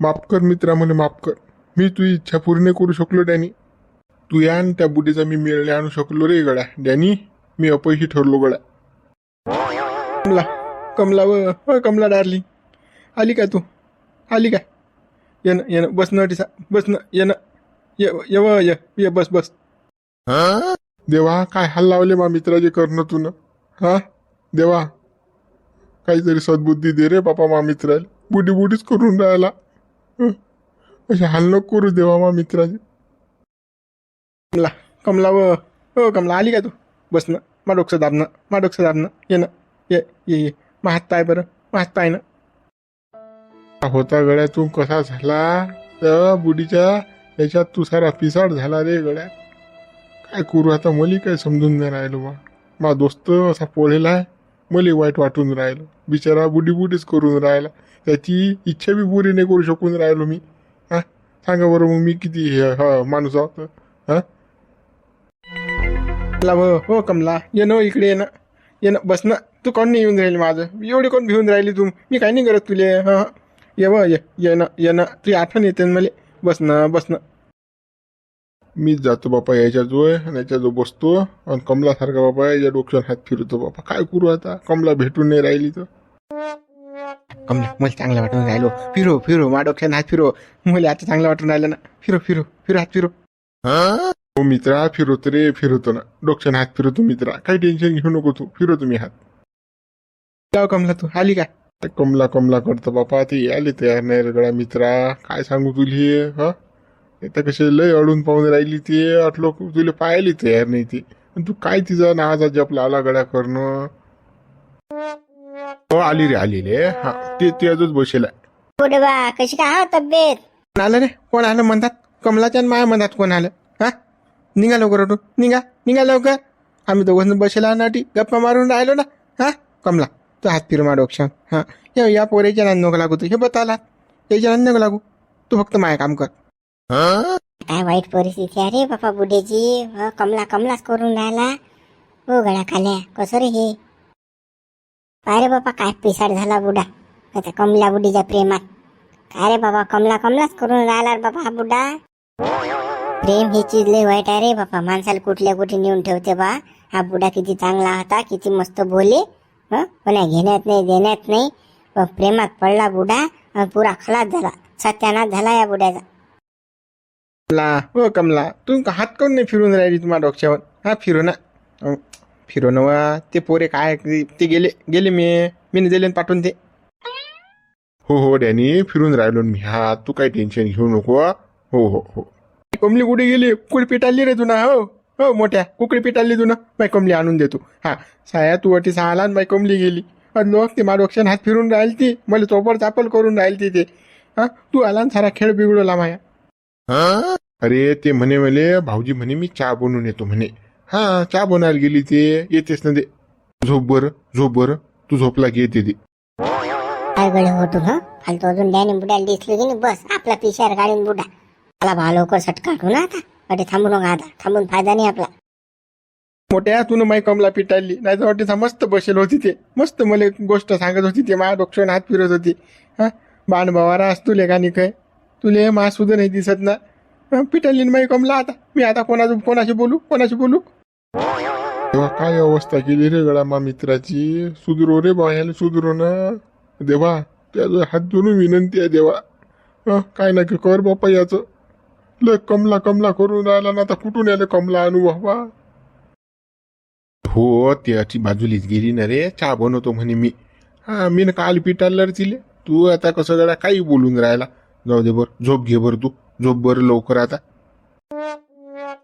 माफ कर मित्रा मला माफ कर. मी तुझी इच्छा पूर्ण करू शकलो डॅनी. तू या आणि त्या बुढीचा मी मेळ आणू शकलो रे गड्या. डॅनी मी अपयशी ठरलो गड्या. कमला कमला व कमला डार्लिंग. आली का तू? आली का ये ना ये ना बस ना टिसा. बस ना ये ना. ये ये व ये ये बस बस. देवा काय हाल लावले मा मित्राचे करणं तू न? हा? देवा काहीतरी सद्बुद्धी दे रे बापा मा मित्राला. बुडी बुडीच करून राहिला. असे हाल नको करू देवा मा मित्राचे. कमला कमला व हो कमला आली का तू? बस ना मा डोकसं दाबणं मा डोकसं दाबणं. ये ना ये ये ये. मा हात पाय बरं मा हात पाय ना. होता गड्यातून कसा झाला? त्या बुडीच्या याच्यात तू सारा पिसाड झाला रे गड्या काय करू आता मली काय समजून नाही राहिलो बा. मा दोस्त असा पोळेला आहे मले वाईट वाटून राहिलो. बिचारा बुडी बुडीच करून राहिला. त्याची इच्छा बी पुरी नाही करू शकून राहिलो मी हा सांगा बरं मग मी किती हे- माणूस आहोत हा कमला हो कमला ये ना इकडे ये ना ये ना बस ना तू कोण नाही येऊन राहिली माझं एवढी कोण भिवून राहिली तू मी काही नाही करत तुले हां ये व ये ना ये ना तुझी आठवण येते ना मला बस ना बस ना मीच जातो बापा याच्या जो आहे आणि याच्या जो बसतो आणि कमलासारखा बापा याच्या डोक्यावर हात फिरतो बापा काय करू आता कमला भेटून नाही राहिली तर कमला मला चांगलं वाटून राहिलो. फिरो फिरो मा डोक्यानं हात फिरो. मला आता चांगलं वाटून राहिलं ना. फिरो फिरो फिरो हात फिरो. हो मित्रा फिरवतो रे फिरवतो ना. डोक्यान हात फिरवतो मित्रा. काही टेन्शन घेऊ नको तू. फिरवतो मी हात. जाऊ कमला तू आली का? कमला कमला करतो बापा. ते यायला तयार नाही रे गड्या मित्रा. काय सांगू तुले? हा? आता कसे लय अडून पाहून राहिली ते. अटलो तुला पाहायला तयार नाही ती. तू काय तिचा नावाचा जप लावला गड्या करणं? हो आली रे आली रे. हा ते ते अजूनच बसेल. आहे. बुडवा कशी काय? हा तब्येत. कोण आलं रे? कोण आलं म्हणतात? कमलाच्या आणि माया म्हणतात कोण आलं? हा? निघा लवकर उठून. निघा निघा लवकर. आम्ही दोघं बसेला नाटी. गप्पा मारून राहिलो ना. हा? कमला तू हात फिर मा डोक्षात हा. या या पोरेच्या नान नको लागू तू. हे बताला याच्या नान नको लागू. तू फक्त माया काम कर. काय वाईट परिस्थिती आहे रे बापा बुढेची ह, कमला कमलाच करून राहिला. हो गळ्या खाल्या. कसं रे हे? काय रे बाबा काय पिसाड झाला बुडा. आता कमला बुडीच्या प्रेमात. काय रे बाबा कमला कमलाच करून राहिला रे बाबा हा बुडा. प्रेम ही चीज लय वाईट आहे रे बाबा. माणसाला कुठल्या कुठे नेऊन ठेवते बा. हा बुडा किती चांगला होता किती मस्त बोले. हं? घेण्यात नाही देण्यात नाही. पण प्रेमात पडला बुडा आणि पुरा खलास झाला. सत्यानाश झाला या बुड्याचा. कमला हो कमला तू हात काऊन नाही फिरून राहिली तुम्हाला डोक्यावर? हा फिरू ना. अं, फिरो ना वा ते पोरे काय ते गेले गेले मी. मी दिले पाठवून ते. हो हो डॅनी फिरून राहिलो ना मी. हा तू काही टेन्शन घेऊ नको हा. हो हो हो. कोंबली कुठे गेली? कुकडी पिटाळली रे तुना हो. हो मोठ्या. कुकडी पिटाळली तुना बाई कोंबली आणून देतो हा. साया तू अटी सहाला बाई कोंबली गेली. आणि लोक ते माडोक्षण हात फिरून राहील ती मला चोपड चापल करून राहील ती. ते हा तू आला सारा खेळ बिघडवला माया. अरे ते म्हणे मले भाऊजी म्हणे मी चहा बनवून येतो म्हणे. हा चहा बनवायला गेली ते? येतेस ना ते. झोप बरं झोप बरं. तू झोपला की येते ते. काय गळे होतो हा? फालतू अजून डॅनी बुडाला दिसलो की नाही बस आपला पिशार गाडीन बुडा. मला भा लवकर सट काढू ना आता. अटे थांबू नका आता थांबून फायदा नाही आपला. मोठ्या तू माई कमला पिटाळली नाही तर वाटते मस्त बसेल होती ते. मस्त मला एक गोष्ट सांगत होती ते माझ्या डोक्यावर हात फिरत होती. हा? बाण बवारा असतो तुले का काय? तुले मा सुद्धा नाही दिसत ना? हं, पिटाळली माई कमला आता. मी आता कोणाचं कोणाशी बोलू? कोणाशी बोलू? तेव्हा काय अवस्था केली रे गळा मा मित्राची? सुधरो रे बा ह्याला सुधरो ना. देवा त्याचं हात जोडून विनंती आहे देवा. हं, काय नाही कर बापा याचं. लय कमला कमला करून राहिला ना आता कुठून आले कमला आणू बाबा हो त्याची बाजूलीच गेली ना रे. चहा बनवतो म्हणे मी. हा मी ना काल पिटाला तिले तू आता कसं गडा काही बोलून राहिला. जाऊ दे बर झोप घे बर तू. झोप बर लवकर आता.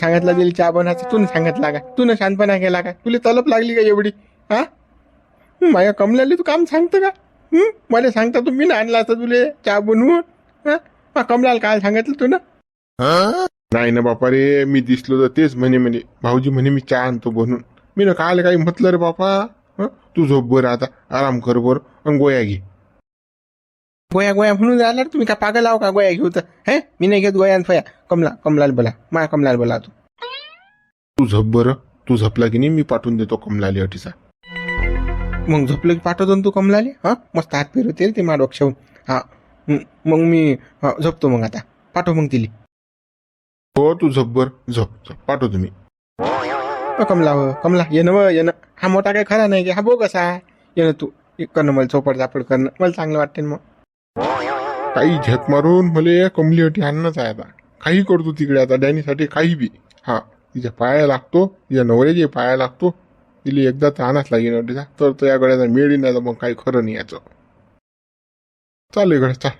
सांगितलं दिली चहा बनायचं तू सांगितला का? तू शांतपणा केला का? तुला तलप लागली का एवढी? हा? माझ्या कमल्याला तू काम सांगतं का? हं? मला सांगता तू मी ना आणला असता तुले चहा बनवून? हा? कमलाला काय सांगितलं तू ना? नाही ना बापा रे मी दिसलो तर तेच म्हणे म्हणे भाऊजी म्हणे मी चहा आणतो बनून मी ना काल काही म्हटलं रे बापा हं? तू झोप बरं आता आराम कर बरं आणि गोया घे. गोया गोया म्हणून राहिला रे तुम्ही का पागल आहो का गोया घेऊ तर हे? मी नाही घेत गोया फया. कमला कमलाला बोला. माया कमलाला बोला तू. तू झोप बरं. तू झोपला की नाही मी पाठवून देतो कमलाली अटीचा. मग झोपलं की पाठवतो ना तू कमलाले? हा? मस्त हात फिरवते रे ते मा डोक्याहून हा. हं, मग मी हा, झोपतो मग आता. पाठव मग तिली. हो तू झब्बर झप झप. पाठवतो मी. अ, कमला हो. कमला ये ना व, ये ना. हा मोठा काय खरा नाही की? हा बो कसा आहे. ये ना तू. ये करणं मला चोपड चापड करणं. मला चांगलं वाटते ना मग. काही झेप मारून मला कमलीवटी आणणंच आहे आता. काही करतो तिकडे आता डॅनीसाठी काही बी. हा तिच्या पाया लागतो तिच्या नवऱ्याचे पाया लागतो. तिला एकदा तर आणाच लागेल अडीचा तर तो या गड्याचा मेळी नाही तर मग काही खरं नाही याचं. चालेल गड्या चाल.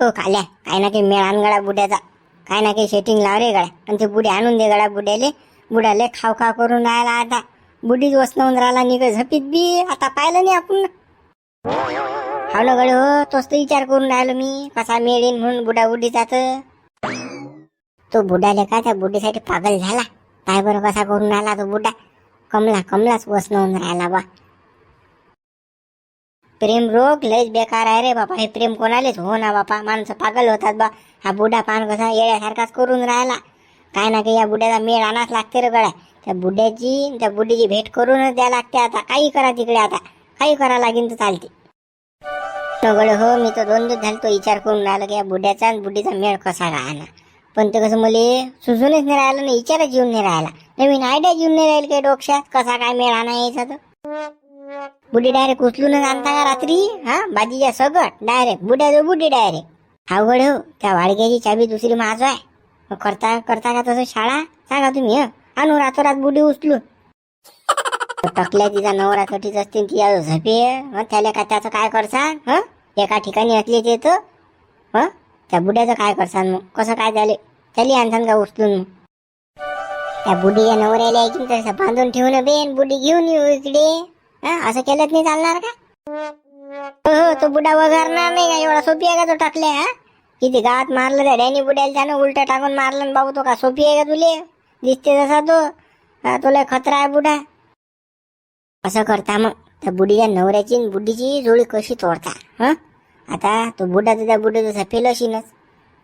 हो खाल्या काय ना काही मेळ आण गळा बुड्याचा. काय ना काही सेटिंग लाव रे गळ्या. आणि ते बुडे आणून दे गळा बुड्याले. बुडाले खाव खाव करून राहिला आता. बुडीच वसनवून राहिला निघ झपीत बी. आता पाहिलं नाही आपण. हा ना गडे हो तोच तर विचार करून राहिलो मी. कसा मेळ येईन म्हणून बुडा बुडी तर तो बुडाले का त्या बुडीसाठी पागल झाला. काय बरं कसा करून राहिला तो बुडा कमला कमलाच वसनवून राहिला बा. प्रेम रोग लयच बेकार आहे रे बापा. हे प्रेम कोणालेच हो ना बापा. माणसं पागल होतात बा. हा बुडा पान कसा येण्यासारखाच करून राहिला. काय ना काही या बुड्याचा मेळ आणाच लागते रे गड्या. त्या बुड्याची त्या बुड्याची भेट करूनच द्या लागते आता. काही करा तिकडे आता. काही करा लागेल तर चालते. न हो मी तर दोन दिवस झाले तो विचार करून राहिला की या बुड्याचा आणि बुड्डीचा मेळ कसा राहणार? पण ते कसं मला सुजूनच नाही राहिलं ना विचारच येऊन नाही राहिला. नवीन आयडिया येऊन नाही राहील काही डोक्यात. कसा काय मेळ आणा यायचा तर बुडी डायरेक्ट उचलूनच आणता का रात्री? हा? बाजीच्या सगट. डायरेक्ट बुड्याचं बुडी डायरेक्ट अवघड हो. त्या वाडग्याची चाबी दुसरी माझं आहे. करता करता का तसं शाळा? सांगा तुम्ही? आणू रातोरात बुडी उचलून. टकल्या तिचा नवरासाठीच असते ती आज झपे हं? त्याला का त्याचं काय करसान हं? एका ठिकाणी असले ते तर हं? त्या बुड्याचं काय करसान मग? कसं काय झाले? त्याला आणसान का उचलून मग? त्या बुडीच्या नवऱ्याला आहे की तसं बांधून ठेवून बेन बुडी घेऊन येऊ इकडे. हं? असं केलंच नाही चालणार का? हो हो, तो बुडा वगैरणार नाही का? एवढा सोपी आहे का तो टाकले हा? किती गावात मारलं त्या डॅनी बुड्याला त्यानं उलट टाकून मारलं ना बाबू तो का सोपी आहे का तुले? दिसते तसा तो. हा, खतरा आहे बुडा. असं करता मग. त्या बुडीच्या नवऱ्याची आणि बुड्डीची जोडी कशी तोडता हं? आता तो बुडा तर त्या बुड्डा जसा फेलशीनच.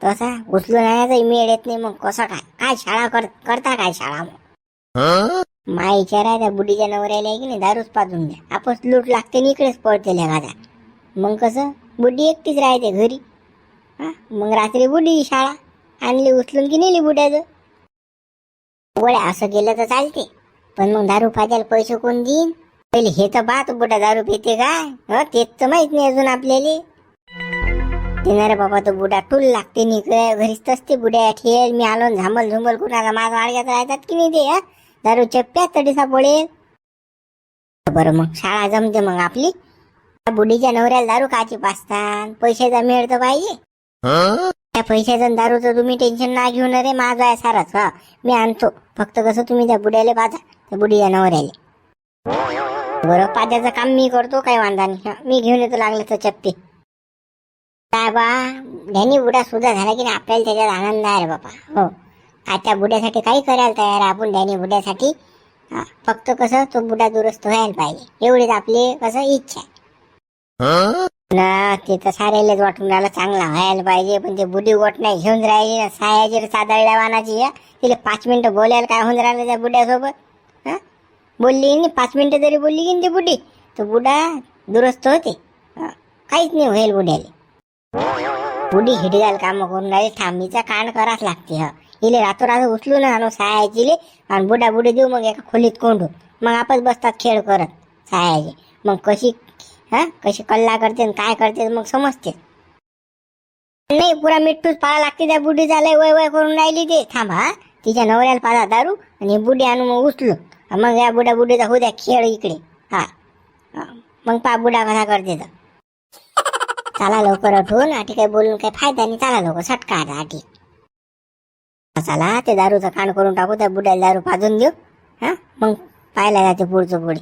तसा उचलून आणायचा मेळ येत नाही मग. कसं काय? काय शाळा कर करता काय शाळा मग? माय विचार आहे त्या बुडीच्या नवऱ्याला आहे की नाही दारूच पाजून द्या. आपस लूट लागते आणि इकडेच पळते लगादा मग कसं? बुड्डी एकटीच राहते घरी. हा मग रात्री बुडी शाळा. आणली उचलून की नेली बुड्याचं? गोळ्या असं केलं तर चालते. पण मग दारू पाजायला पैसे कोण देईन? पहिले हे तर पाहतो बुडा दारू पिते काय? हो तेच तर माहीत नाही अजून आपल्याला. देणारे बाबा तो बुडा टूल लागते नि घरीच तसते बुड्या. ठेल मी आलो झामल झुंबल कुणाला माझ आडग्यात राहतात की नाही ते दारू चप्प्या तडीसा पडेल. बरं मग शाळा जमते मग आपली. बुढीच्या बुडीच्या नवऱ्याला दारू काची पाचतात पैशाचा मिळतं पाहिजे. त्या पैशाचं दारूचं तुम्ही टेन्शन ना घेऊन रे माझं आहे सारच हा. मी आणतो. फक्त कसं तुम्ही त्या बुड्याले पाजा त्या बुडीच्या नवऱ्याला. बरं पाजाचं काम मी करतो काही वांदा नाही. मी घेऊन येतो लागलं तर चप्पी काय बा ध्यानी बुडा सुद्धा झाला की नाही आपल्याला त्याच्यात आनंद आहे रे बापा. हो. काय त्या बुड्यासाठी काही करायला तयार आहे आपण ध्यानी बुड्यासाठी. फक्त कसं तो बुडा दुरुस्त व्हायला पाहिजे. एवढीच आपली कसं इच्छा आहे. ना ते तर साऱ्यालाच वाटून राहिलं चांगला व्हायला पाहिजे पण ते बुडी गोट नाही घेऊन राहिली ना सायाजी सादळल्या वानाची हं. तिला पाच मिनिटं बोलायला काय होऊन राहिलं त्या बुड्यासोबत बोलली नाही पाच मिनिटं जरी बोलली की नाही ती बुडी? तर बुडा दुरुस्त होते काहीच नाही होईल बुड्याला. बुडी हिडगाल काम करून राहिली थांबीचा कान कराच लागते ह? इले रातोरात उचलून आणू सायाजीले आणि बुडा बुडी देऊ मग एका खोलीत कोंडू. मग आपच बसतात खेळ करत सायाजी. मग कशी हा? कशी कल्ला करते आणि काय करते मग समजते. नाही पुरा मिठ्ठूच पाळा लागते त्या बुडी झालंय वय वय करून राहिली ते. थांबा हा. तिच्या नवऱ्याला पाला दारू आणि हे बुडी मग उचलू. मग या बुड्या बुढीचा होऊ द्या खेळ इकडे. हा. हा. मग पा बुडा कसा करते तर. चला लवकर उठून आठी काही बोलून काही फायदा नाही. चला लवकर सटका आता आठी चला ते दारूचं कांड करून टाकू त्या बुड्याला दारू पाजून देऊ. हा? मग पाहायला जाते पुढचं पुढे.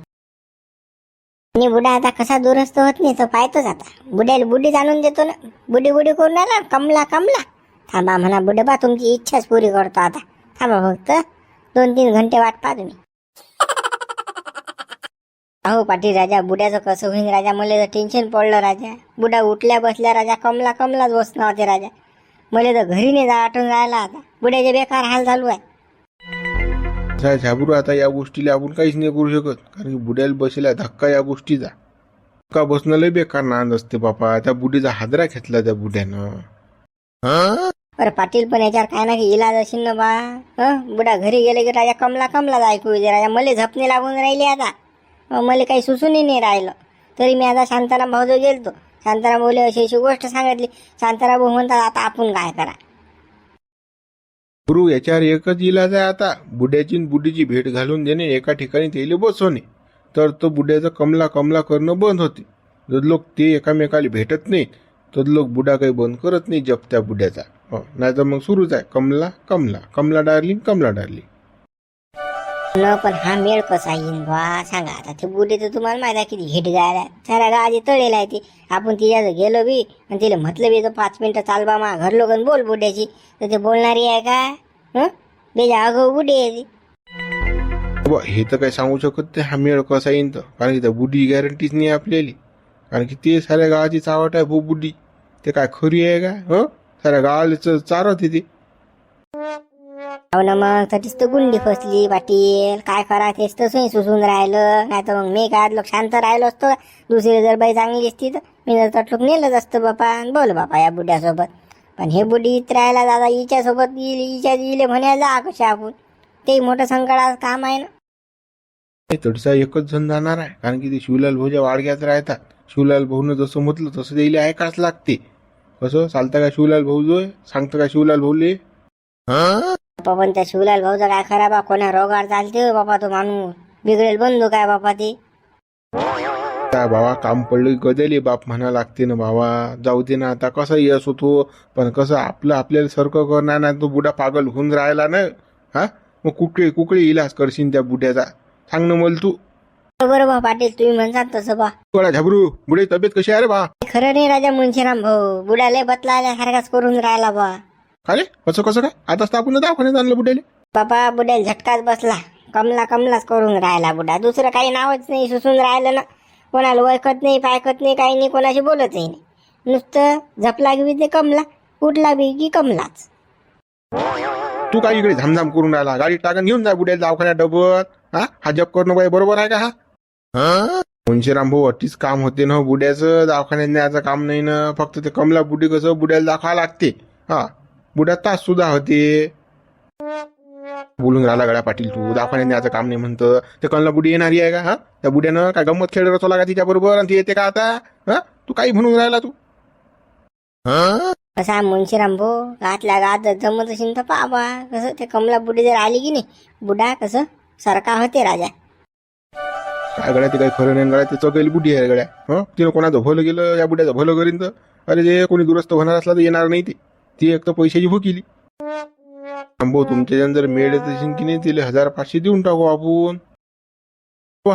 आणि बुडा आता कसा दुरुस्त होत नाही तो पाहतोच आता. बुड्याला बुडी जाणून देतो ना. बुडी बुडी करून आला कमला कमला. थांबा म्हणा बुडबा तुमची इच्छाच पुरी करतो आता. थांबा फक्त दोन तीन घंटे वाट पहा तुम्ही. अहो पाटील राजा बुड्याचं कसं होईन राजा? मला तर टेन्शन पडलं राजा. बुडा उठल्या बसल्या राजा कमला कमलाच बसणार होते राजा. मला तर घरी नाही जा आठवून राहिला आता. बुड्याचे बेकार हाल चालू आहे. साहेब झाबरू आता या गोष्टीला आपण काहीच नाही करू शकत. कारण की बुड्याला बसेला धक्का या गोष्टीचा. धक्का बसणं लय बेकार नांद असते बापा. त्या बुढीचा हादरा घेतला त्या बुड्यानं. अरे पाटील पण याच्यावर काय ना काही इलाज असेल ना बा. हं? बुडा घरी गेले की राजा कमला कमलाच ऐकू येते. राजा मले झपणे लागून राहिले आता. अं, मले काही सुसूनही नाही राहिलं. तरी मी आता शांताराम भाऊजवळ गेलतो. शांताराम बोले अशी अशी गोष्ट सांगितली. शांताराम भाऊ म्हणतात आता आपण काय करा? गुरु याच्यावर एकच इलाज आहे आता. बुड्याची बुढीची बुडीची भेट घालून देणे एका ठिकाणी त्याला बसवणे. तर तो बुड्याचं कमला कमला करणं बंद होते. जर लोक ते एकामेकाला भेटत नाही तर लोक बुडा काही बंद करत नाही जप त्या बुड्याचा. हो नाही तर मग सुरूच आहे. कमला कमला. कमला डार्लिंग कमला डार्लिंग न पण हा मेळ कसा येईन बा? सांगा आता ते बुडे तर तुम्हाला माहिती आहे किती हिट जायला सारा गाजी तळेला आहे ती. आपण तिच्या गेलो बी आणि तिला म्हटलं बी तर पाच मिनटं चाल बा मा घर लोकन बोल बुड्याची. तर ते बोलणारी आहे का? हं? बेजा अगो बुडी आहे ती. बुवा, हे तर काही सांगू शकत नाही हा मेळ कसा येईन तर. कारण की त्या बुडी गॅरंटीच नाही आपल्याली. कारण की ते साऱ्या गावाची चावट आहे भो बुडी. ते काय खरी आहे का? हो? साऱ्या गावाला च- चारवते ते. हो ना मग तटीच तर गुंडी फसली पाटील. काय करा तेच तर सोयी सुसून राहिलं. नाही तर मग मी काय लोक शांत राहिलो असतो. दुसरी जर बाई चांगली असती तर मी जर तटलोक नेलंच असतं बापा. आणि बोल बापा या बुड्यासोबत. पण हे बुडी इथं राहायला दादा हिच्यासोबत हिच्या इले म्हणायला जा कसे आपण. ते मोठं संकटाचं काम आहे ना. नाही, तडसा एकच जण जाणार आहे. कारण की ते शिवलाल भाऊच्या वाडग्यात राहतात. शिवलाल भाऊनं जसं म्हटलं तसं त्याला ऐकाच लागते. कसं? चालतं का शिवलाल भाऊ जो सांगतं का शिवलाल भाऊले? हा पण त्या शिवलाल भाऊचा काय खरा बा कोणा रोगावर चालते हो बापा तो माणूस बिघडेल बंदूक आहे बापा ते त्या भावा काम पडलं गदले बाप म्हणा लागते ना भावा जाऊ दे ना आता कसं यश होतो पण कसं आपलं आपल्याला सारखं करणार ना तो बुडा पागल होऊन राहिला ना हा मग कुठे कुकडे इलाज करशील त्या बुड्याचा सांग ना मला तू बरोबर बा पाटील तुम्ही म्हणतात तसं बा थोडा झाबरू बुडे तब्येत कशी आहे रे बा खरं नाही राजा मुंशीराम भाऊ बुडाले बतलाल्यासारखाच करून राहिला बा काय रे? कसं कसं काय? आता आपण दवाखान्यात आणलं बुड्याले. बाबा बुड्याला झटकाच बसला. कमला कमलाच करून राहिला बुडा. दुसरं काही नावच नाही सुसून राहिलं ना. कोणाला ओळखत नाही पायकत नाही काही नाही कोणाशी बोलतही नाही. नुसतं झपला की ते कमला उठला बी की कमलाच. तू काय इकडे झामझाम करून राहिला? गाडी टाकून घेऊन जा बुड्याला दवाखान्यात डबत हा? हा जप करणं काय बरोबर आहे का हा? मुंशीराम भाऊ अट्टीच काम होते ना बुड्याचं. दवाखान्यात न्यायचं काम नाही ना. फक्त ते कमला बुडी कसं बुड्याला दाखवा लागते. हा? बुड्या तास सुद्धा होते. बोलून राहिला गड्या पाटील तू. दवाखान्यात न्यायचं काम नाही म्हणतं. ते कमला बुडी येणारी आहे का? हा? त्या बुड्यानं काय गंमत खेळ रचवला का तिच्या बरोबर आणि ती येते का आता? हा? तू काही म्हणून राहिला तू? हा कसा मुंशीराम भाऊ? गातल्या गात जमत असेल तर पाबा. कसं? ते कमला बुडी जर आली की नाही? बुडा कसं? सरका होते राजा. काय गड्या ते काही खरं नाही. गड्या ते चौकेली बुडी आहे गड्या हं? तिनं कोणाचं भलं गेलं या बुड्याचं भलं करीन तर? अरे जे कोणी दुरुस्त होणार असला तर येणार नाही ते. ती एक तर पैशाची भुकीली भाऊ तुमच्या जर मेळ येत असेल की नाही तिला हजार पाचशे देऊन टाकू आपण.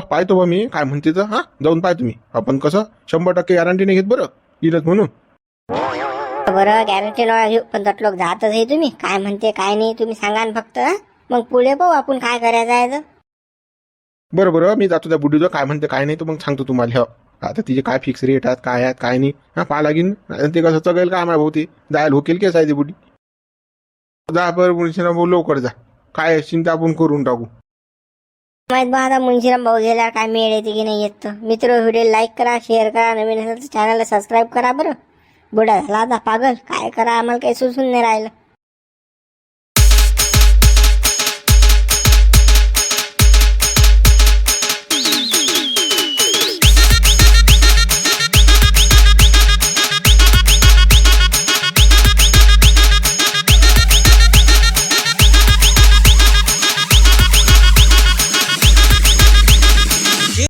पाहतो बा मी. काय म्हणते तर हा? जाऊन पाय तुम्ही. आपण कसं? शंभर टक्के गॅरंटी नाही घेत बरं. येईल म्हणून. बरं गॅरंटी नका घेऊ पण तटलोक जातच आहे तुम्ही. काय म्हणते काय नाही तुम्ही सांगा ना फक्त. हं? मग पुढे पाहू आपण काय करायचं आहे तर. बरं बरं. मी जातो त्या बुडीचं काय म्हणते काय नाही तर मग सांगतो तुम्हाला. हो आता तिचे काय फिक्स रेट आहेत काय आहेत काय नाही. हा पाहा लागेल. ते कसं चगेल काय आम्हाला भाऊ ते? जायला होकेल केस आहे ती बुडी? जा बरं मुन्शीराम भाऊ लवकर जा. काय चिंता आपण करून टाकू. माहीत बा आता मुन्शीराम भाऊ गेला काय मेळ येते की नाही येत तर. मित्र व्हिडिओ लाईक करा शेअर करा नवीन असेल तर चॅनलला सबस्क्राईब करा बरं. बुडा झाला आता पागल. काय करा आम्हाला काही सुचून नाही राहिलं.